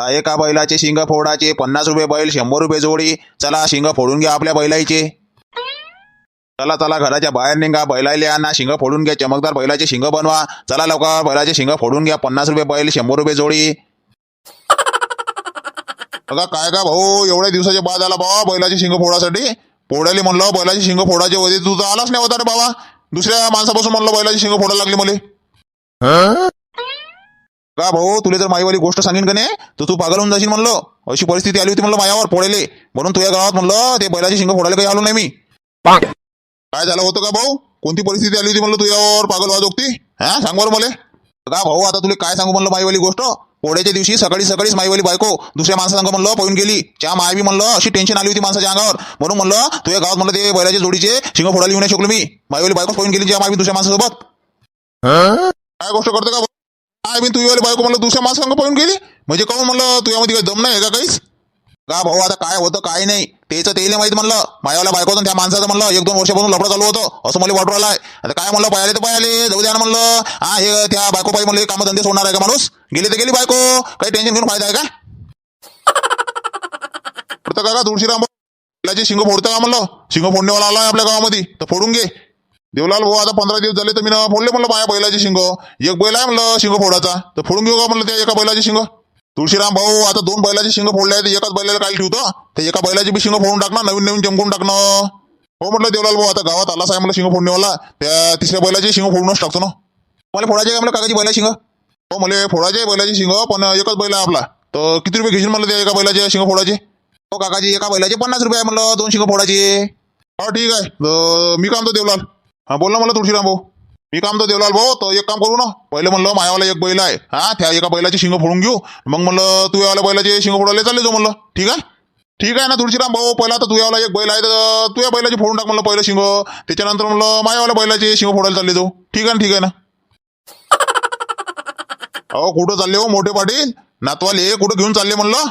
हा एका बैलाचे शिंग फोडाचे पन्नास रुपये बैल शंभर रुपये जोडी. चला शिंग फोडून घ्या आपल्या बैलाचे. चला चला घराच्या बाहेर निघा. बैलाले आणा शिंग फोडून घ्या. चमकदार बैलाचे शिंग बनवा. चला लवकर. बैलाचे शिंग फोडून घ्या. पन्नास रुपये बैल शंभर रुपये जोडी. बघा काय का भाऊ एवढ्या दिवसाच्या बाद आला बाबा बैलाचे शिंग फोडासाठी. फोडायला म्हणलं बैलाचे शिंग फोडायचे होते तू तर आलाच नाही होता रे बाबा. दुसऱ्या माणसापासून म्हणलं बैलाचे शिंग फोडायला लागली मला. का भाऊ तुला जर माईवाली गोष्ट सांगेन का नाही तर तू पागल होऊन जाशील म्हणलं. अशी परिस्थिती आली होती म्हणलं मायावर फोडायले म्हणून तुझ्या गावात म्हणलं ते बैलाचे शिंग फोडायला काही आलो नाही मी. काय झालं होतं का भाऊ? कोणती परिस्थिती आली होती म्हणलं तुझ्यावर पागल वाजोगती हा सांग बरं मला. का भाऊ आता तुला काय सांगू म्हणलं माईवाली गोष्ट? पोळ्याच्या दिवशी सकाळी सकाळीच माईवाली बायको दुसऱ्या माणसांग म्हणलं पळून गेली. त्या माय बी म्हणलं अशी टेन्शन आली होती माणसाच्या अंगावर. म्हणून म्हणलं तुझ्या गावात म्हणलं ते बैलाच्या जोडीचे शिंग फोडायला येऊ नाही शकलो मी. माईवाली बायको पळून गेली ज्या माय बी दुसऱ्या माणसासोबत. काय गोष्ट करतो का भाऊ? काय बी तुझ्यावाली बायको म्हणलं दुसऱ्या माणसांग पळून गेली? म्हणजे काहून म्हणलं तुझ्यामध्ये काही दम नाही आहे का काहीच? का भाऊ आता काय होतं काय नाही. तेच तेल माहीत म्हणलं मायावाला बायको त्या माणसाचं म्हणलं एक दोन वर्षापासून लफडं चालू होतं. असं मला वाटू राहिलाय. आता काय म्हणलं पाहिले तर पाहिले. जाऊ द्या ना म्हणलं. हा हे त्या बायको पाहिजे म्हणलं काम धंदे सोडणार आहे का माणूस? गेली तर गेली बायको. काही टेन्शन घेऊन फायदा आहे का? फोडतं का तुळशीराम शिंग फोडतं का म्हणलं? शिंग फोडणेवाला आला आपल्या गावामध्ये. तर फोडून घे. देवलाल भाऊ आता पंधरा दिवस झाले तर मी ना फोडले म्हणलं माझ्या बैलाचे शिंग. एक बैल आहे म्हणलं शिंग फोडाचा तर फोडून घेऊ का म्हणलं त्या एका बैलाचे शिंग? तुळशीराम भाऊ आता दोन बैलाचे शिंग फोडले आहेत एकाच बैलाला काय ठेवतो? तर एका बैलाची बी शिंग फोडून टाकणार नवीन नवीन जमकून टाकणं हो म्हटलं देवलाल भाऊ आता गावात आलाच आहे म्हणलं शिंग फोडणेवाला त्या तिसऱ्या बैलाचे शिंग फोडूनच टाकतो ना. मला फोडायचे का मला काकाची बैला शिंग? हो मला फोडायचे बैलाची शिंग पण एकच बैल आहे आपला. तर किती रुपये घेशील म्हणलं त्या एका बैलाचे शिंग फोडायचे? हो काकाजी एका बैलाचे पन्नास रुपये आहे म्हणलं दोन शिंग फोडायचे. हो ठीक आहे. मी काम तो देवलाल हा बोल ना मला तुळशीराम भाऊ. मी काम तर देवलाल भाऊ तर एक काम करू ना. पहिले म्हणलं मायावाला एक बैल आहे. हा त्या एका बैलाचे शिंग फोडून घेऊ. मग म्हणलं तू यावाला बैलाचे शिंग फोडायला चालले जाऊ म्हणलं. ठीक आहे? ठीक आहे ना तुळशीराम भाऊ पहिला तर तुयावाला एक बैल आहे तर तुझ्या बैलाचे फोडून टाक म्हणलं पहिलं शिंग. त्याच्यानंतर म्हणलं मायावाला बैलाचे शिंग फोडायला चालले जाऊ. ठीक आहे ना ठीक आहे ना? अहो कुठं चालले हो मोठे पाटील? नातवाले कुठं घेऊन चालले म्हणलं?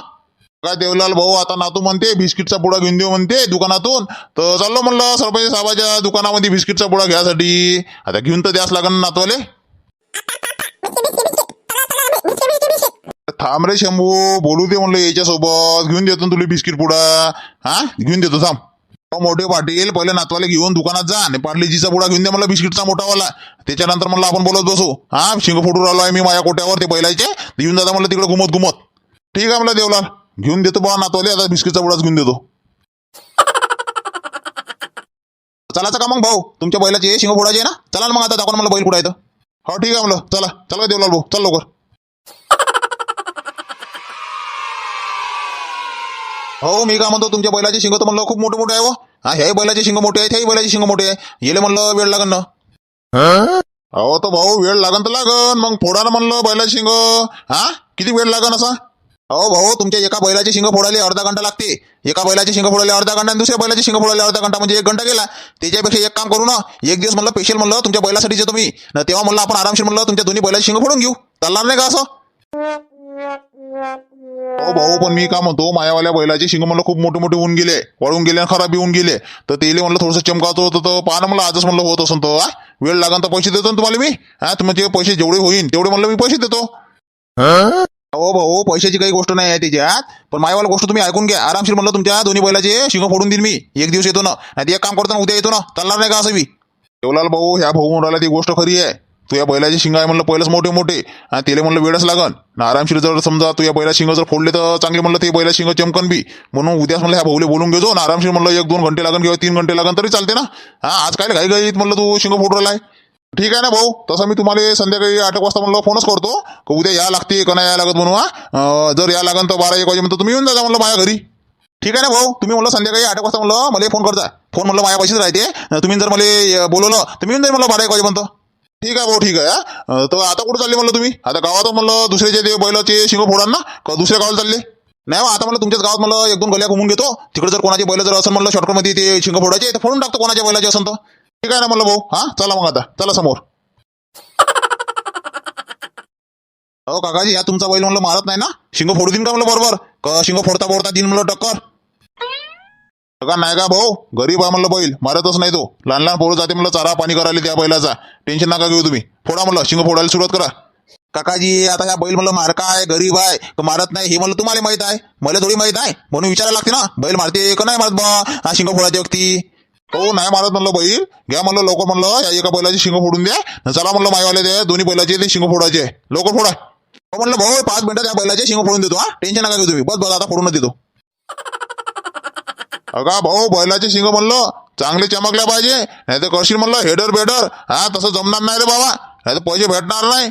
काय देवलाल भाऊ आता नातू म्हणते बिस्किटचा पुडा घेऊन देऊ म्हणते दुकानातून. तर चाललो म्हणलं सरपंच साहेबाच्या दुकानामध्ये बिस्किटचा पुडा घ्यासाठी. आता घेऊन तर द्यास लागन नातवाले. थांब रे शंभू बोलू दे म्हणलं याच्यासोबत. घेऊन देतो ना तुला बिस्किट पुडा. हा? घेऊन देतो थांब. मोठे पाटील पहिले नातवाले घेऊन दुकानात जा. आणि पाटलीजीचा पुडा घेऊन दे मला बिस्किटचा मोठावाला. त्याच्यानंतर म्हणलं आपण बोलत बसू. हा? शिंग फोडू राहिलो आहे मी माझ्या कोट्यावर ते बैलाचे. ते घेऊन जाता म्हणलं तिकडे घुमत घुमत ठीक आहे म्हणलं देवलाल. घेऊन देतो बा नातवाले आता बिस्किटचा बुडाच घेऊन देतो. चलाचा का मग भाऊ तुमच्या बैलाचे शिंग फोडायचे ना? चला ना मग आता दाखवा मला बैल कुठं येतं हो ठीक आहे म्हणलं. चला चला देवलाल भाऊ चल लवकर. हो मी काय म्हणतो तुमच्या बैलाचे शिंग तर म्हणलं खूप मोठे मोठे आहे हो. हा हे बैलाचे शिंग मोठे आहेत हे बैलाचे शिंग मोठे आहे. येले म्हणलं वेळ लागन ना. अहो तर भाऊ वेळ लागन तर लागन. मग फोडा ना म्हणलं बैलाचे शिंग. हा किती वेळ लागन असा? अहो भाऊ तुमच्या एका बैलाचे शिंग फोडायला अर्धा घंटा लागते. एका बैलाचे शिंग फोडायला अर्धा घंटा आणि दुसऱ्या बैलाचे शिंग फोडायला अर्धा घंटा म्हणजे एक घंटा गेला. त्याच्यापेक्षा एक काम करू ना एक दिवस म्हणलं स्पेशल म्हणलं तुमच्या बैलासाठी जे मी तेव्हा म्हणलं आपण आरामशीर म्हणलं तुमच्या दोन्ही बैलाचे शिंग फोडून घेऊ. चालणार नाही का असं? अहो भाऊ पण मी काय म्हणतो मायावाल्या बैलाचे शिंग म्हणलं खूप मोठे मोठे होऊन गेले वाळून गेले आणि खराब होऊन गेले. तर तेले म्हणलं थोडंसं चमकावतो होतं तर पाहा ना आजच म्हणलं होत असं तो वेळ लागन तर पैसे देतो ना तुम्हाला मी. हा तुमचे म्हणजे पैसे जेवढे होईल तेवढे म्हणलं मी पैसे देतो. अहो भाऊ पैशाची काही गोष्ट नाही आहे त्याच्यात पण मायावाला गोष्ट तुम्ही ऐकून घ्या. आरामशीर म्हणलं तुमच्या दोन्ही बैलाचे शिंग फोडून देईन मी. एक दिवस येतो ना. नाही एक काम करतो ना उद्या येतो ना. चालणार नाही का असं मी देवलाल भाऊ ह्या भाऊ म्हणाला ती गोष्ट खरी आहे. तू या बैलाचे शिंग आहे म्हणलं पहिलंच मोठे मोठे. आणि त्याला म्हणलं वेळच लागन. ना आरामशीर जर समजा तू या बैला शिंग जर फोडले तर चांगले म्हणलं ते बैला शिंग चमकन बी. म्हणून उद्याच म्हणलं ह्या भाऊले बोलून घेतो. ना आरामशीर म्हणलं एक दोन घंटे लागन किंवा तीन घंटे लागन तरी चालते ना. हा आज काय घाई घाईत म्हणलं तू शिंग फोडला आहे ठीक आहे ना भाऊ? तसं मी तुम्हाला संध्याकाळी आठ एक वाजता म्हणलं फोनच करतो. का उद्या या लागते का नाही या लागत म्हणून हा? जर या लागन तर बारा एक वाजेपर्यंत तुम्ही येऊन जा म्हणलं माझ्या घरी. ठीक आहे ना भाऊ? तुम्ही म्हणलं संध्याकाळी आठ एक वाजता म्हणलं मला फोन करता फोन म्हणलं माझ्या पैसेच राहते तुम्ही जर मला बोलवलं तर मी येऊन जाईल म्हणलं बारा एक वाजेपर्यंत ठीक आहे भाऊ ठीक आहे तर आता कुठं चालले म्हणलं तुम्ही? आता गावात म्हणलं दुसऱ्याचे ते बैलाचे शिंग फोडाल ना का दुसऱ्या गावाला चालले? नाही आता म्हणलं तुमच्याच गावात मला एक दोन गल्या घुमून घेतो. तिकडे जर कोणाचे बैल जर असं म्हणलं शॉर्टकटमध्ये ते शिंग फोडायचे तर फोडून टाकतो कोणाच्या बैलाचे असं तर. ठीक आहे ना मला भाऊ हा? चला मग आता. चला समोर. अहो काकाजी या तुमचा बैल म्हणलं मारत नाही ना? शिंग फोडू देईन का म्हणलं बरोबर? का शिंग फोडता फोडता दिन म्हणलं टक्कर. का नाही का भाऊ? गरीब आहे म्हणलं बैल. मारतच नाही तो. लहान लहान पोरं जाते म्हणलं चारा पाणी करायला त्या बैलाचा. टेन्शन नका घेऊ तुम्ही. फोडा म्हणलं. शिंग फोडायला सुरुवात करा. काकाजी आता या बैल म्हणलं मारका आहे गरीब आहे. तो मारत नाही हे म्हणलं तुम्हाला माहीत आहे. मला थोडी माहीत आहे. म्हणून विचारायला लागते ना. बैल मारते का नाही मारत बा? हा शिंग फोडायची व्यक्ती हो नाही मारत म्हणलं बैल घ्या म्हणलं लवकर म्हणलं या एका बैलाची शिंग फोडून द्या. चला म्हणलं मायवाले ते दोन्ही बैलाचे ते शिंग फोडायचे. लवकर फोडा. हो म्हणलं भाऊ पाच मिनिटात त्या बैलाचे शिंग फोडून देतो हा. टेन्शन नका घेऊ तुम्ही. बस बघा आता फोडून देतो. अगा भाऊ बैलाचे शिंग म्हणलं चांगले चमकल्या पाहिजे. नाही तर करशील म्हणलं हेडर बेडर. हा तसं जमणार नाही रे बाबा. नाही तर पैसे भेटणार नाही.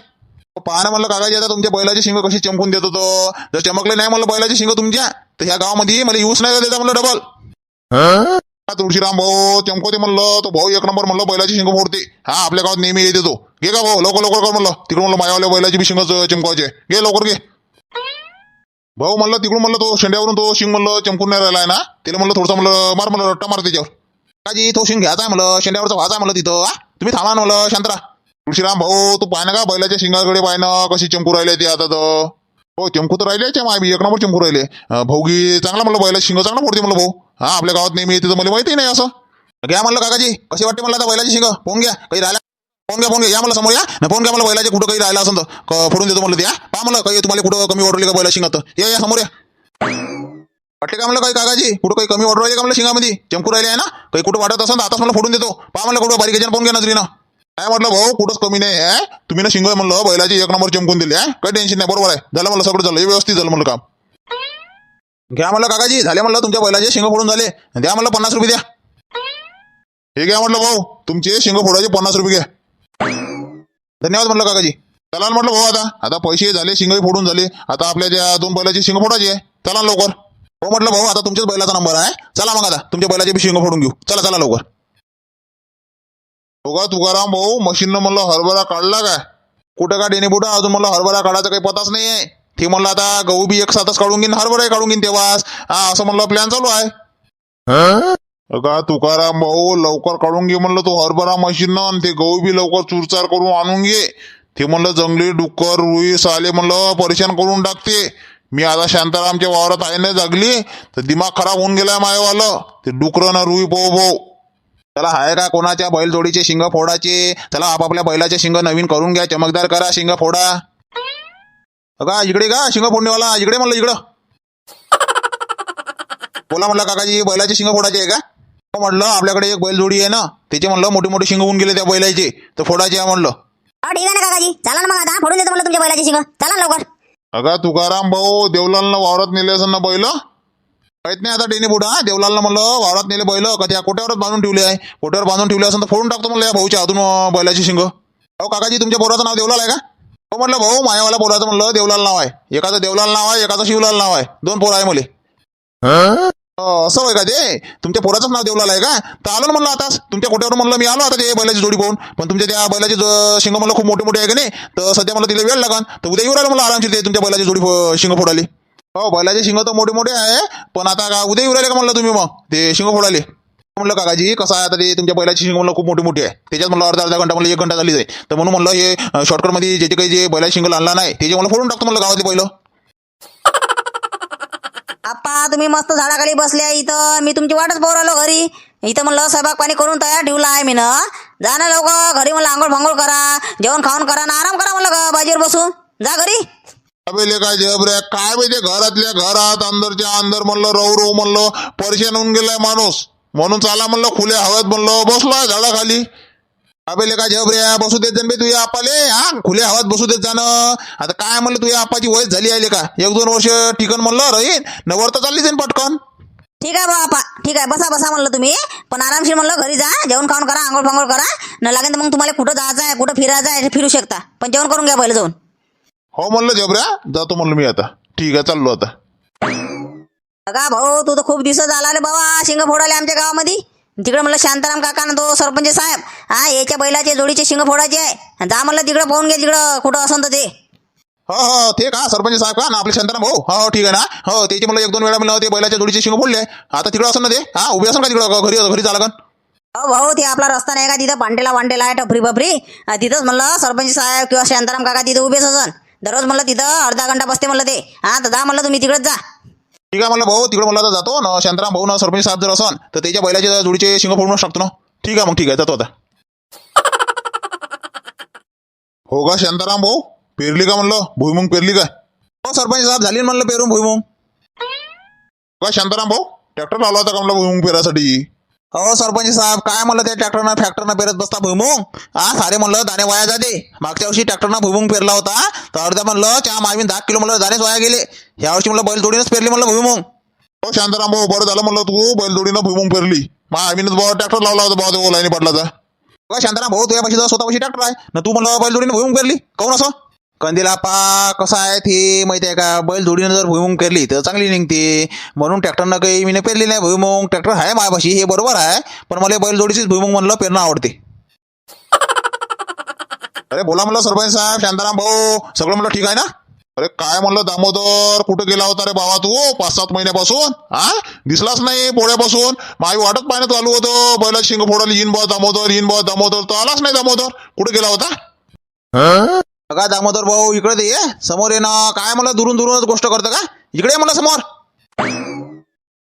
पाहणं म्हणलं काकाजी आता तुमच्या बैलाची शिंग कशी चमकून देत होतो जर चमकले नाही म्हणलं बैलाची शिंग तुमच्या तर ह्या गावामध्ये मला यूज नाही देता म्हणलं डबल तुळशीराम भाऊ चमकवते म्हणलं तो भाऊ एक नंबर म्हणलं बैलाची शिंग फोडते हा आपल्या गावात नेहमी येते तो. घे का भाऊ लवकर लवकर कर म्हणलं. तिकडून म्हणलं मायावाल्या बैलाची बी शिंग चमकवायचे घे लवकर घे. भाऊ म्हणलं तिकडून म्हणलं तो शेंड्यावरून तो शिंग म्हणलं चमकून नाही राहिलाय ना? तिला म्हणलं थोडसा म्हणलं मार म्हणलं रट्टा मार त्याच्यावर. काजी तो शिंग घ्यायचा आहे म्हणलं शेंड्यावरचा व्हायचा आहे म्हणलं तिथं हा? तुम्ही थांबा ना म्हणलं शांतरा तुळशीराम भाऊ तू पाय ना का बैलाच्या शिंगाकडे पाय ना कशी चमकू राहिले ते आता तर. हो चमकू तर राहिले माय बी एक नंबर चमकू राहिले. भाऊगी चांगला म्हणलं बैला शिंग चांगला मोडते म्हणलं भाऊ. हा आपल्या गावात नेहमी येते तर मला माहिती नाही असं. घ्या म्हणलं काकाजी कशी वाटते मला आता बैलाची शिंग? फोन घ्या काही राहिला? फोन घ्या फोन घ्या. या मला समोर या. ना फोन घ्या मला बैलाचे कुठं काही राहिला असं तर. फोडून देतो म्हणलं द्या पहा म्हणलं काही तुम्हाला कुठं कमी ऑर्डर का बैला शिंगात या या समोर या. वाटते का म्हणलं काही काकाजी? कुठं काही कमी ऑर्डर राहिले का म्हणलं शिंगामध्ये? चमकू राहिले आहे ना? काही कुठं वाटत असं आताच मला फोडून देतो. पहा म्हणलं कुठं बारीक फोन घ्या नजरीनं. काय म्हटलं भाऊ कुठंच कमी नाही आहे. तुम्ही ना शिंग म्हणलं बैलाची एक नंबर चमकून दिली आहे. काही टेन्शन नाही बरोबर आहे. झालं मला सगळं झालं. व्यवस्थित झालं म्हणलं काम. घ्या म्हणलं काकाजी. झाले म्हणलं तुमच्या बैलाचे शिंग फोडून झाले. द्या म्हणलं पन्नास रुपये द्या. हे घ्या म्हटलं भाऊ तुमचे शिंग फोडायचे पन्नास रुपये घ्या. धन्यवाद म्हटलं काकाजी. चला ना म्हटलं भाऊ आता. आता पैसे झाले शिंगही फोडून झाले. आता आपल्या ज्या दोन बैलाची शिंग फोडायची आहे चला लवकर. हो म्हटलं भाऊ आता तुमच्याच बैलाचा नंबर आहे चला मग आता. तुमच्या बैलाचे बी शिंग फोडून घेऊ. चला चला लवकर. हो का तुकाराम भाऊ मशीननं म्हणलं हरभरा काढला काय? कुठं का डेने बुडा अजून म्हणलं हरभरा काढायचा काही पताच नाही आहे ते म्हणलं आता गहू बी एक साथच काढून घेईन हरभराही काढून घेईन तेव्हाच. हा असं म्हणलं प्लॅन चालू आहे. का तुकाराम भाऊ लवकर काढून घे म्हणलं तो हरभरा मशीन आणि ते गहू बी लवकर चुरचार करून आणून घे. ते म्हणलं जंगली डुक्कर रुई साले म्हणलं परेशान करून टाकते. मी आता शांतारामच्या वावरात आहे ना जागली तर दिमाग खराब होऊन गेलाय मायवालं. ते डुकर ना रुई पो भाऊ. त्याला आहे का कोणाच्या बैलजोडीचे शिंग फोडाचे? त्याला आपापल्या बैलाचे शिंग नवीन करून घ्या. चमकदार करा शिंग फोडा. का इकडे का शिंग फोडणेवाला इकडे म्हणलं इकडं. बोला म्हणलं काकाजी बैलाचे शिंग फोडायचे आहे का? म्हणलं आपल्याकडे एक बैलजोडी आहे ना त्याचे म्हणलं मोठे मोठे शिंग होऊन गेले त्या बैलाचे. तर फोडायचे आहे म्हणलं. ठीक आहे ना काकाजी. चला ना मग आता फोडून देतो मला तुमच्या बैलाची शिंग. चला ना लवकर. अगा तुकाराम भाऊ देवलालनं वावरात नेले असेल ना बैल? माहीत नाही आता डेनी बुडा देवलालनं म्हणलं वावरात नेले बैल का त्या कोट्यावरच बांधून ठेवले आहे? कोट्यावर बांधून ठेवले असेल तर फोडून टाकतो म्हणलं या भाऊच्या हातून अं, बैलाची शिंग. हो काकाजी तुमच्या पोराचं नाव देवलाल आहे का? हो म्हटलं भाऊ मायावाला पोराचं म्हणलं देवलाल नाव आहे. एकाचं देवलाल नाव आहे एकाचं शिवलाल नाव आहे. दोन पोरं आहे मुले असं होय का ते? तुमच्या पोराचंच नाव देवलाल आहे का? तर आलो ना म्हणलं आता तुमच्या कोट्यावर म्हणलं मी आलो आता ते बैलाची जोडी पाहून. पण तुमच्या त्या बैलाची शिंग म्हणलं खूप मोठे मोठे आहे का नाही? तर सध्या मला तिला वेळ लागन. तर उद्या येऊ राहिलं मला आरामशीर ते तुमच्या बैलाची जोडी शिंग फोडाली हो बैलाचे शिंग तर मोठे मोठे आहे पण आता का उद्या येऊ राहिले का म्हणलं तुम्ही मग? ते शिंग फोडाले म्हणलं काकाजी कसं आहे आता ते? तुमच्या बैलाची शिंग म्हणलं खूप मोठी मोठी आहे. त्याच्यात म्हणलं अर्धा अर्धा घंटा म्हणलं एक घंटा झाली जाईल तर म्हणून म्हणलं हे शॉर्टकटमध्ये जे जे काही जे बैलाची शिंग आणला नाही त्याचे मला फोडून टाकतो म्हणलं गावातले पहिलं आप्पा तुम्ही मस्त झाडाखाली बसल्या इथं. मी तुमची वाटच राहिलो घरी. इथं म्हणलं स्वयंपाक पाणी करून तयार ठेवला आहे मी ना. जा ना लवकर. घरी म्हणलं आंघोळ भांघोळ करा. जेवण खाऊन करा ना. आराम करा म्हणलं बाजीवर बसून. जा घरी. अबे काय जबऱ्या काय माहिती घरातल्या घरात अंदरच्या अंदर म्हणलं रव रव म्हणलं परेशान होऊन गेलाय माणूस. म्हणून चाला म्हणलं खुल्या हव्यात म्हणलं बसलोय झाडाखाली. अबे काय जबऱ्या बसू देत बे तुझ्या आपाले हा? खुल्या हवात बसू देत जाणं आता काय म्हणलं तुझ्या आपाची वयस झाली आहे का? एक दोन वर्ष टिकन म्हणलं राहीन. नवर तर चालली जाईन पटकन. ठीक आहे बापा ठीक आहे बसा बसा म्हणलं तुम्ही. पण आरामशीर म्हणलं घरी जा जेवण खाऊन करा आंघोळ भांघोळ करा. न लागेल तर मग तुम्हाला कुठं जायचं आहे कुठं फिरायचं आहे फिरू शकता. पण जेवण करून घ्या पहिलं जाऊन. हो म्हणलं जबऱ्या जातो म्हणलं मी आता. ठीक आहे चाललो आता. का भाऊ तू तर खूप दिवस झाला रे बाबा शिंग फोडाले आमच्या गावामध्ये. तिकडे म्हणलं शांताराम काका ना तो सरपंच साहेब. हा याच्या बैलाचे जोडीचे शिंग फोडायचे आहे. जा म्हणलं तिकडं पाहून घे तिकडं कुठं असन तर ते. हो हो ते का सरपंच साहेब का ना आपले शांताराम भाऊ? हो हो ठीक आहे ना. हो त्याचे मला एक दोन वेळा म्हणलं ते बैलाच्या जोडीचे शिंग फोडले. आता तिकडं असं ना ते? हा उभे असेल का तिकडं घरी घरी चाला लागन हो भाऊ ते आपला रस्ता नाही का तिथं? पांटेला वांटेला आहे टपरी बपरी. हा, तिथंच म्हणलं सरपंच साहेब किंवा शांताराम काका तिथं उभेच असन. दररोज म्हणलं तिथं अर्धा घंटा बसते म्हणलं ते. हा तर जा म्हणलं तुम्ही तिकडंच जा. ठीक आहे म्हणलं भाऊ तिकडे मला आता जातो ना शांताराम भाऊ ना सरपंच साहेब जर असन तर त्याच्या बैलाच्या जोडीचे शिंग फोडूनच टाकतो ना? ठीक आहे मग ठीक आहे जातो आता. हो का शांताराम भाऊ? पेरली का म्हणलं? भुईमुंग पेरली काय हो सरपंच साहेब झाली ना म्हणलं पेरून भुईमुंग. काय शांताराम भाऊ? ट्रॅक्टर लावला होता का म्हणलं भुईमुंग पेरासाठी? हो सरपंच साहेब काय म्हणलं त्या ट्रॅक्टरनं? ट्रॅक्टरनं पेरत बसता भुईमुंग? हा सारे म्हणलं दाणे वाया जाते. मागच्या वर्षी ट्रॅक्टरनं भुईमुंग पेरला होता. तर अर्ध्या म्हणलं त्या मागीन दहा किलो म्हणलं दाणेच वाया गेले. या वर्षी म्हणलं बैल जोडीनंच पेरली म्हणलं भुईमुंग. हो शांताराम भाऊ बरं झालं म्हणलं तू. बैलजोडीनं भुईमुंग पेरली. मग आम्ही बाबा ट्रॅक्टर लावला होता बाबा तो लाईनी पडला तर शांताराम भाऊ तुझ्या पाशी स्वतःपाशी ट्रॅक्टर आहे. ना तू म्हणलं बैल जोडीनं भुईमुंग पेरली. काऊन असं? कंदीला पा कसं आहे ते? माहिती आहे का? बैल जोडीनं जर भुईमुंग पेरली तर चांगली निघते. म्हणून ट्रॅक्टरनं काही मी पेरली नाही भुईमुंग. ट्रॅक्टर आहे माझ्यापाशी हे बरोबर आहे. पण मला बैल जोडीचीच भुईमुंग म्हणलं पेरणं आवडते. अरे बोला म्हणलं सरपंच साहेब शांताराम भाऊ सगळं म्हणलं ठीक आहे ना? अरे काय म्हणलं दामोदर कुठं गेला होता रे बाबा तू? पाच सात महिन्यापासून? हा दिसलाच नाही पोळ्यापासून. माझी वाटत पाहणं चालू होतं. बैला शिंग फोडाली येईन बा दामोदर येईन बा दामोदर. तर आलाच नाही दामोदर. कुठे गेला होता? बघा दामोदर भाऊ इकडे ये. समोर ये ना. काय मला दुरून दुरूनच गोष्ट करतं का? इकडे ये मला समोर.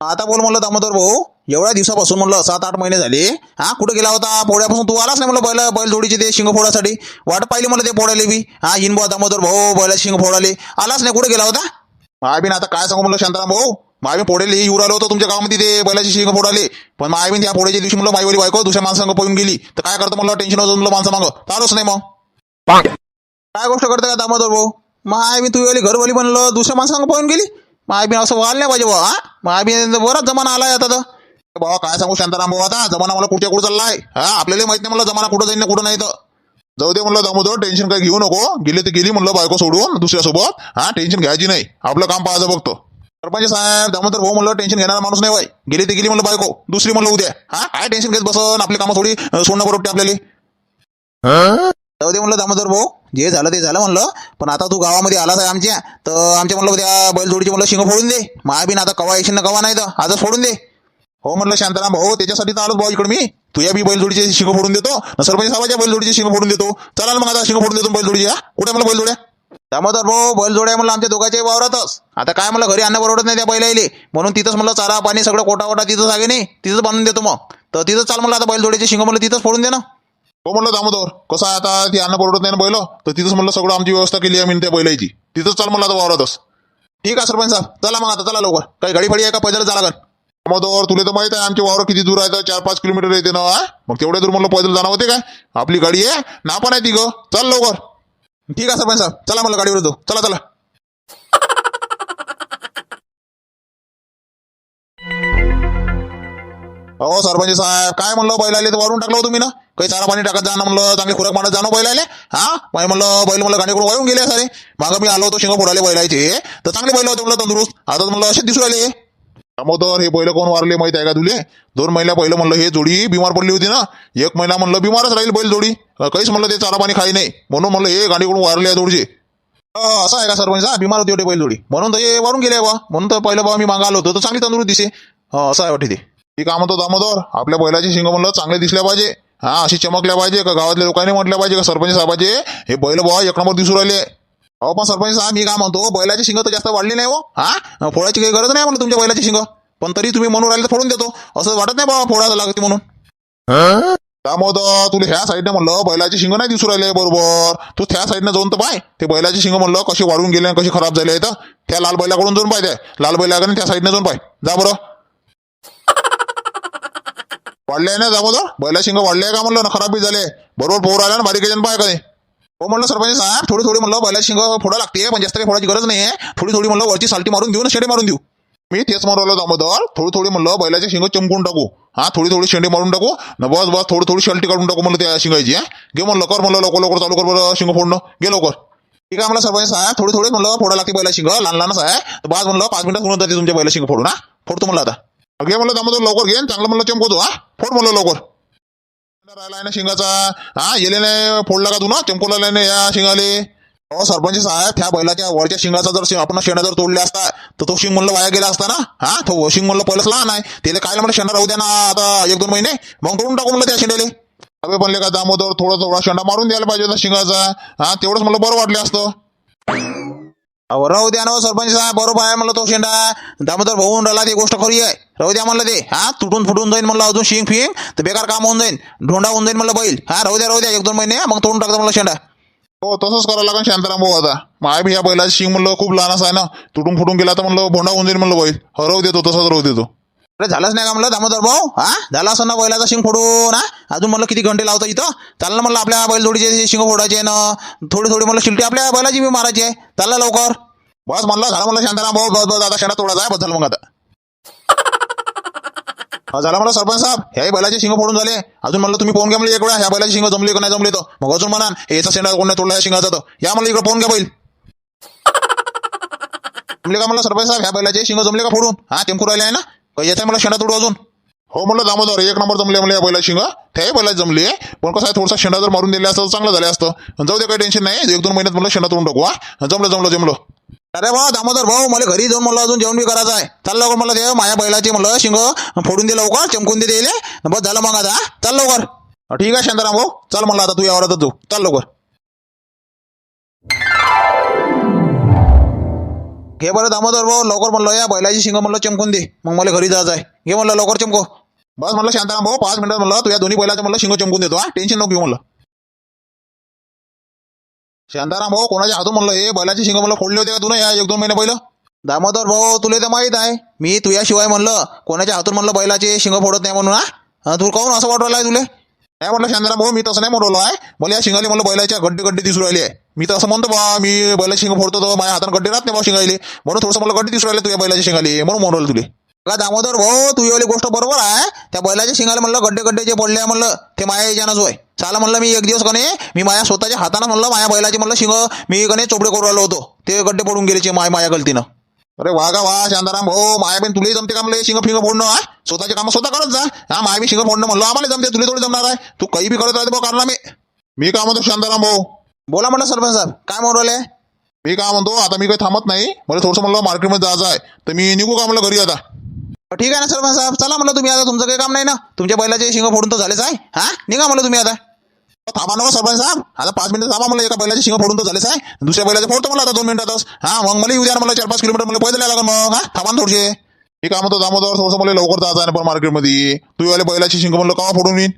आता बोल म्हणलं दामोदर भाऊ. एवढ्या दिवसापासून म्हणलं सात आठ महिने झाले. हा कुठे गेला होता? पोळ्यापासून तू आलाच नाही म्हणलं बैल बैल जोडीचे ते शिंग फोडासाठी वाट पाहिली मला ते फोडायले बी. हा इन दामोदर भाऊ बैला शिंग फोडाले आलाच नाही कुठे गेला होता? मायबीन आता काय सांगू म्हणलं शांताराम भाऊ? मायबीन पोडेल येऊ राहिलो होतो तुमच्या गावामध्ये ते बैलाची शिंग फोडाले पण मायबीन त्या पोळ्याच्या दिवशी म्हणलं माईवाली बायको दुसऱ्या माणसांना पळून गेली. तर काय करतो म्हणलं टेन्शन होतं म्हणलं माणसं मागं. आलोच नाही मग. काय गोष्ट करते का दामोदर भाऊ? माय मी तू वेळी घरवाली म्हणलं दुसऱ्या माणसांग पळून गेली? माय बी असं व्हायला नाही पाहिजे बुवा हा? माय बी बराच जमाना आलाय आता तर. बाबा काय सांगू शांताराम भाऊ आता? जमाना मला कुठच्या कुठं चाललाय? हा आपल्याला माहीत नाही म्हणलं जमाना कुठं जाईन ना कुठं नाही तर. जाऊ दे म्हणलं दामोदर टेन्शन काय घेऊ नको. गेली तर गेली म्हणलं बायको सोडून दुसऱ्यासोबत. हा टेन्शन घ्यायची नाही. आपलं काम पाहायचं बघतो सरपंच साहेब दामोदर भाऊ म्हणलं टेन्शन घेणारा माणूस नाही बाई गेली तर गेली म्हणलं बायको. दुसरी म्हणलं उद्या. हा काय टेन्शन घेत बसन? आपली कामं थोडी सोडणं बरोबर आपल्याला. जाऊ दे म्हणलं दामोदर भाऊ. जे झालं ते झालं म्हणलं. पण आता तू गावामध्ये आलाच आहे आमच्या तर आमच्या म्हणलं त्या बैलजोडीचे म्हणलं शिंग फोडून दे. माया बिन आता कवा येशील ना कवा नाही तर आजच फोडून दे. हो म्हणलं शांताराम भाऊ त्याच्यासाठी तर आलोच भाऊ इकडे मी. तुझ्या बी बैलजोडीचे शिंग फोडून देतो. न सरपंच साहेबाच्या बैलजोडीचे शिंग फोडून देतो. चला ना मग आता शिंग फोडून देतो बैलजोडीच्या कुठे मला बैलजोड्या? दामोदर भाऊ बैलजोड्या म्हणलं आमच्या दोघांच्या वावरातच. आता काय म्हणलं घरी अन्न परवडत नाही त्या बैलाईले. म्हणून तिथंच म्हणलं चारा पाणी सगळं कोटा वोटा तिथंच आहे नाही. तिथंच बांधून देतो मग. तर तिथंच चाल म्हणलं आता बैलजोडीचे शिंग म्हणलं तिथंच फोडून दे ना. हो म्हणलं दामोदर कसं आहे आता? ती अन्न परवडत नाही ना बैल? तर तिथंच म्हणलं सगळं आमची व्यवस्था केली आहे मी त्या बैलाची. तिथंच चाल म्हणलं आता वावरातच. ठीक आहे सरपंच साहेब चला मग आता चला लवकर. काही गाडी फाडी आहे का? पैदल जा लागन. दामोदर तुला तर माहीत आहे आमचे वावर किती दूर आहे तर चार पाच किलोमीटर येते ना मग तेवढ्या दूर म्हणलं पैदल जाणार होते काय? आपली गाडी आहे ना पण आहे ती ग. चल लवकर. ठीक आहे सरपंच साहेब चला म्हणलं गाडीवर जाऊ. चला चला. हो सरपंच साहेब काय म्हणलं बैलाले? तर वरून टाकलं हो तुम्ही ना? काही चारा पाणी टाकत जाणं म्हणलं चांगले खुराक मारत जाणं बैलाले? हा? माय म्हणलं बैल म्हणलं गाडीकडून वाळून गेले सारे. मागं मी आलो होतो शिंग फोडाले बैलायचे. तर चांगले बैल होते म्हणलं तंदुरुस्त. आता म्हणलं असेच दिसू राहिले. दामोदर हे बैल कोण वारले माहिती आहे का तुले? दोन महिन्या पहिलं म्हणलं हे जोडी बिमार पडली होती ना? एक महिना म्हणलं बिमारच राहील बैल जोडी. काहीच म्हणलं ते चारा पाणी खाई नाही. म्हणून म्हणलं हे गाडीकडून वारले जोडीचे. असं आहे का सरपंच हा बिमार होती एवढे बैल जोडी. म्हणून तर हे वारून गेले बा. म्हणून तर पहिलं बा मी मागा आलो होतो. तर चांगली तंदुरुस्त दिसे. असं आहे वाटते ते. मी काय म्हणतो दामोदर. आपल्या बैलाचे शिंग म्हणलं चांगले दिसल्या पाहिजे. हा अशी चमकल्या पाहिजे. का गावातल्या लोकांनी म्हटल्या पाहिजे का सरपंच साहेबाचे. हे बैल बा एक नंबर दिसू राहिले. अहो पण सरपंच साहेब मी काय म्हणतो बैलाची शिंग तर जास्त वाढली नाही हो. हा? फोडायची काही गरज नाही म्हणलं तुमच्या बैलाची शिंग. पण तरी तुम्ही म्हणून राहिले तर फोडून देतो. असं वाटत नाही बाबा फोडायला लागते म्हणून. दामोदर तुला ह्या साईडने म्हणलं बैलाची शिंग नाही दिसू राहिले बरोबर. तू त्या साईडने जाऊन तर पाय. ते बैलाची शिंग म्हणलं कशी वाढून गेले आणि कशी खराब झाले तर. त्या लाल बैलाकडून जाऊन पाय त्या. लाल बैलाकडे त्या साईडने जाऊन पाय. जा बरं. वाढले ना दामोदर? बैला शिंग वाढले का म्हणलं? ना खराब बी झाले. बरोबर पोर आला ना बारीक जण पाय कधी. हो म्हणलं सरपंच साहेब थोडी थोडी म्हणलं बैला शिंग फोडा लागते पण जास्त काही फोडायची गरज नाही आहे. थोडी थोडी म्हणलं वरची सालटी मारून देऊ ना शेडे मारून देऊ. मी तेच मारवलं दामोदर थोडी थोडी म्हणलं बैलाचे शिंग चमकून टाकू. हा थोडी थोडी शेंडे मारून टाकू. न बस बस थोडी थोडी शल्टी काढून टाकू म्हणलं त्या शिंगायची हा. घे म्हणलं कर म्हणलं लवकर लवकर चालू कर बरं शिंग फोडणं. घे लवकर. ठीक आहे म्हणलं सरपंच साहेब थोडी थोडी म्हणलं फोडा लागते बैला शिंग. लहान लहानच आहे तर म्हणलं पाच मिनिटात होऊन जाते तुमच्या बैला शिंग फोडून ना फोडतो म्हणलं आता. घे म्हणलं दामोदर लवकर घे चांगलं म्हणलं चमकवतो हा? फोड म्हणलं लवकर. राहिला ना शिंगाचा. हा येले नाही फोडला का तू ना? चमकवला नाही या शिंगाले? हो सरपंच साहेब त्या बैलाच्या वरच्या शिंगाचा जर आपण शेणा जर तोडले असता तर तो शिंग म्हणलं वाया गेला असता ना? हा तो शिंग म्हणलं पहिलंच लहान आहे. त्याला काय म्हणलं शेंडा राहू द्या ना आता एक दोन महिने. मग तोडून टाकू म्हणलं त्या शेंड्याले. अबे बनले का दामोदर थोडा थोडा शेंडा मारून द्यायला पाहिजे होता शिंगाचा. हा तेवढंच मला बरं वाटलं असतं. अहो राहू द्या ना हो, सरपंच साहेब. बरोबर आहे म्हणलं तो शेंडा. दामोदर भाऊन राहिला ती गोष्ट खरी आहे. राहू द्या म्हणलं ते. हा? तुटून फुटून जाईन म्हणलं अजून शिंग फिंग. तर बेकार काम होऊन जाईन. ढोंडा होऊन जाईन म्हणलं बैल. हा? राहू द्या राहू द्या. एक दोन महिने मग तोडून टाकतो म्हणलं शेंडा. हो तसंच करावं लागेल शांताराम भाऊ आता. माय बी या बैलाची शिंग म्हणलं खूप लहान असं आहे ना. तुटून फुटून गेला तर म्हणलं भोंडा होऊन जाईल म्हणलं बैल. हरवू देतो तसंच राहू देतो. अरे झालंच नाही का म्हणलं दामोदर भाऊ? हा? झाला असं ना बैलाचा शिंग फोडून हा? अजून म्हणलं किती घंटे लावता इथं? चाललं म्हणलं आपल्या बैलजोडीचे शिंग फोडायचे ना थोडी थोडी म्हणलं शिलटी आपल्या बैलाची बी मारायची आहे. चाललं लवकर. बस म्हणलं झालं म्हणलं शांताराम भाऊ बस बस आता शेणा तोडायचा आहे बस झालं मग आता. हा, झालं म्हणलं सरपंच साहेब ह्याही बैलाचे शिंग फोडून झाले. अजून म्हणलं तुम्ही फोन घ्या म्हणलं एक वेळा ह्या बैलाचे शिंग जमले का नाही जमले तर मग अजून म्हणा याचा शेंडा कोण नाही तोडला ह्या शिंगाचा तर या म्हणलं इकडे फोन घ्या बैल. जमले का म्हणलं सरपंच साहेब ह्या बैलाचे शिंग जमले का फोडून? हा टेम्पू राहिले आहे ना? येत आहे मला शेंडा तोडू अजून? हो म्हणलं दामोदर एक नंबर जमले म्हणले या बैला शिंग. त्याही बैला जमली पण कसं आहे थोडासा शेंडा जर मारून दिला असतं तर चांगलं झालं असतं. जाऊ दे काही टेन्शन नाही. एक दोन महिन्यात म्हणलं शेंडा तोडून टाकू हा. जमलं जमलं जमलं. अरे भाऊ दामोदर भाऊ मला घरी जाऊन मला अजून जेवण बी करायचं आहे. चाल लवकर मला ते माझ्या बैलाचे म्हणलं शिंग फोडून दे लवकर चमकून दे दिले बस झालं मग आता चाल लवकर. ठीक आहे शांताराम भाऊ. चल म्हणलं आता तू या जाऊ. चाल लवकर. घे बरं दामोदर भाऊ. लवकर म्हणलं या बैलाची शिंग म्हणलं चमकून दे. मग मला घरी जायचं आहे घे म्हणलं लवकर चमको. बस म्हणलं शांताराम भाऊ पाच मिनिटात म्हणलं तू या दोन्ही बैलाचं म्हणलं शिंग चमकून देतो हा. टेन्शन नको घेऊ म्हणलं. शांताराम भाऊ कोणाच्या हातून म्हणलं हे बैलाची शिंग म्हणलं फोडले होते का तू या एक दोन महिने पहिलं? दामोदर भाऊ तुला तर माहीत आहे. मी तुझ्याशिवाय म्हणलं कोणाच्या हातून म्हणलं बैलाचे शिंग फोडत नाही म्हणून हा? तू काहून असं वाटवायला आहे तुले? काय म्हटलं शांताराम भाऊ मी तसं नाही म्हणलो आहे. मला या शिंगाली म्हणलं बैलाच्या गड्डे गड्डे दिसू राहिले आहे. मी तर असं म्हणतो बा मी बैला शिंग फोडतो तर माझ्या हाताने गड्डे राहत नाही बा शिंगाली म्हणून थोडंसं मला गड्डे दिसू राहिले तुझ्या बैलाच्या शिंगाली. म्हणून म्हणलं तुले. का दामोदर भाऊ तू एवढी गोष्ट बरोबर आहे. त्या बैलाच्या शिंगाला म्हणलं गड्डे गड्डे जे पडले आहे म्हणलं ते माया याच्यानंच होय. चाला म्हणलं मी एक दिवस कने मी माझ्या स्वतःच्या हातानं म्हणलं माझ्या बैलाचे म्हणलं शिंग मी कने चोपडे करू राहिलो होतो. ते गड्डे पडून गेलेचे माय माझ्या गलतीनं. अरे वा वा शांताराम भाऊ हो, माया तुलाही जमते का म्हणलं शिंग फिंग फोडणं हा? स्वतःचे कामं स्वतः करत जा. हा माय शिंग फोडणं म्हणलं आम्हाला जमते तुला थोडी जमणार आहे. तू काही बी करत राहते भाऊ कारण मी मी काय म्हणतो शांताराम भाऊ हो? बोला म्हणलं सरपंच साहेब काय म्हणून राहिले? मी काय म्हणतो आता मी काही थांबत नाही. मला थोडंसं म्हणलं मार्केटमध्ये जायचं आहे. तर मी निघू का म्हणलं घरी आता? ठीक आहे ना सरपंच साहेब. चला म्हणलं तुम्ही आता तुमचं काही काम नाही ना. तुमच्या बैलाचे शिंग फोडून तर झालेच आहे. हा निघा म्हणलं तुम्ही आता. थांबा ना सरपंच साहेब. आता पाच मिनिटं थांबा मला एका बैलाची शिंग फोडून तर झालेच आहे. दुसऱ्या बैलाचे फोडतो मला आता दोन मिनिटातच. हा मग मला येऊ द्या मला चार पाच किलोमीटर मला पैदल लागेल मग. हा थांबा ना थोडसे मी काय म्हणतो दामोदर थोडंसं मला लवकर जायचं आहे पण मार्केटमध्ये. तू वाले बैलाची शिंग म्हणलं का फोडून येईन?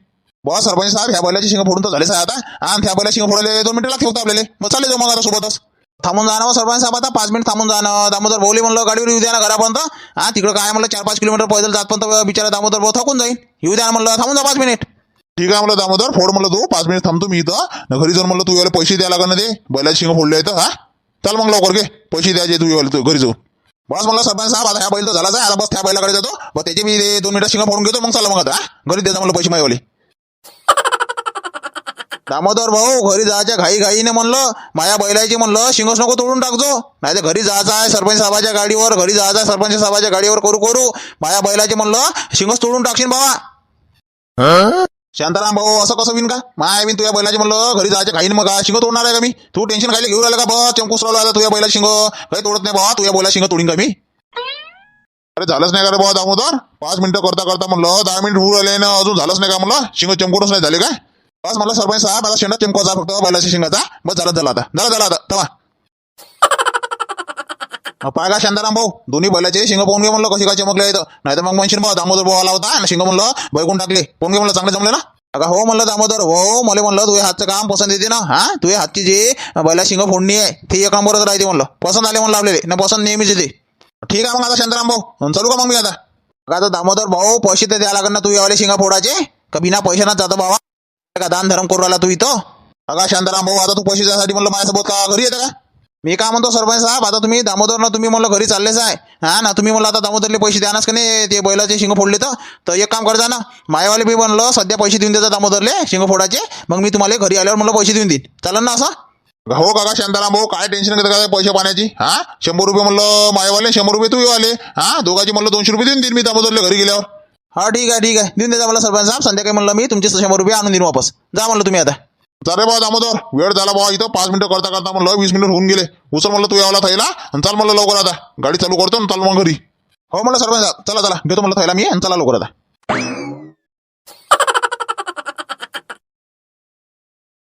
बस सरपंच साहेब ह्या बैलाची शिंग फोडून तर झालेच आहे आता. आणि त्या बैला शिंग फोडायला दोन मिनिटं लागते होतं आपल्याला. मग चालेल जाऊ मग आता सोबतच. थांबून जाणं हो सरपंच साहेब आता पाच मिनिट थांबून जाणं दामोदर भाऊली म्हणलं गाडीवर येऊ द्या ना घरापर्यंत. हा तिकडं काय म्हणलं चार पाच किलोमीटर पैदल जातपर्यंत बिचारा दामोदर भाऊ थकून जाईल येऊ द्या म्हणलं थांबून जा पाच मिनिट. ठीक आहे म्हणलं दामोदर? फोड म्हणलं तू. पाच मिनिट थांबतो मी इथं. न घरी जाऊन म्हणलं तू याला पैसे द्यायला लागणार ते. बैलाची शिंग फोडले आहेत हा? चल मग लवकर घे. पैसे द्यायचे तू याला तू घरी जाऊन बस म्हणलं सरपंच साहेब आता ह्या बैल तर झालाच आहे आता बस त्या बैलाकडे जातो. बस त्याचे मी दोन मिनिटं शिंग फोडून घेतो. मग चला मग आता? घरी देता म्हणलं पैसे मायवाले दामोदर भाऊ घरी जायच्या घाई घाईने म्हणलं माया बैलाची म्हणलं शिंगच नको तोडून टाकजो. नाही तर घरी जायचं आहे सरपंच साहेबाच्या गाडीवर घरी जायचं आहे सरपंच साहेबाच्या गाडीवर करू करू. माया बैलाचे म्हणलं शिंगच तोडून टाकशील बाबा. शांताराम भाऊ असं कसं विन का? माय मी तुझ्या बैलाची म्हणलं घरी जायचं काही मग शिंग तोडणार आहे का मी? तू टेन्शन खायला घेऊन राहिला का बा चमकूस राहिला आता तुझ्या बैला शिंग? काही तोडत नाही बा तुझ्या बैला शिंग तोडीन का मी? अरे झालंच नाही का रे बा दामोदर पाच मिनिटं करता करता म्हणलं दहा मिनिट होऊ राहिले ना अजून झालंच नाही का म्हणलं? शिंग चमकूनच नाही झाले का बस म्हणलं सरपंच साहेब मला शेंडा चमकवाचा फक्त बैलाच्या शिंगाचा. बस झालं झालं आता. झालं झालं आता. तवा पाहिला का शांताराम भाऊ दोन्ही बैलाचे शिंग पाहून घे म्हणलं कशी काय चमकले इथं. नाही तर मग म्हणशील भाऊ दामोदर भाऊ आला होता आणि शिंग म्हणलं बैकून टाकले? पाहून घे म्हणलं चांगले जमले ना? अगं हो म्हणलं दामोदर हो मला म्हणलं तुझ्या हातचं काम पसंत येते ना हा? तुझ्या हातची जे बैला शिंग फोडणी आहे ते एक नंबरच राहते म्हणलं. पसंत आले म्हणलं आपल्याला ना पसंत नेहमीच येते. ठीक आहे मग आता शांताराम भाऊ चालू का मग मी आता? का आता दामोदर भाऊ पैसे तर द्यायला लागणार ना तू यावाले शिंगा फोडायचे? का बिना पैशानं जातो बाबा का दान धर्म करू राहिला तू इथं? अगा शांताराम भाऊ आता तू पैसे द्यासाठी म्हणलं माझ्यासोबत का घरी येतं का? मी काय म्हणतो सरपंच साहेब आता तुम्ही दामोदर ना तुम्ही म्हणलं घरी चाललेच आहे. हा ना तुम्ही म्हणलं आता दामोदरले पैसे द्यानाच का नाही? ते बैलाचे शिंग फोडले तर. एक काम करजा ना मायावाले मी म्हणलं सध्या पैसे देऊन देता दामोदरले शिंग फोडाचे मग मी तुम्हाला घरी आल्यावर म्हणलं पैसे देऊन देईन. चालेल ना असं? हो काका शांताराम भाऊ काय टेन्शन घेतं काय पैसे पाण्याची? हा? शंभर रुपये म्हणलं मायवाले शंभर रुपये तू आले. हा? दोघांची म्हणलं दोनशे रुपये देऊन देईन मी दामोदरला घरी गेल्यावर. हा ठीक आहे ठीक आहे. देऊन देता मला सरपंच साहेब. संध्याकाळी म्हणलं मी तुमचे शंभर रुपये आणून देईन वापस. जा म्हणलं तुम्ही आता. चालेल बा दामोदर वेळ झाला बा इथं पाच मिनिटं करता करता म्हणलं वीस मिनिट होऊन गेले. उचल म्हणलं तू यावला थैला आणि चाल म्हणलं लवकर आता. गाडी चालू करतो आणि चाल मग घरी. हो म्हणलं सरपंच चला चला घेतो म्हणलं थैला मी आणि चला लवकर आता.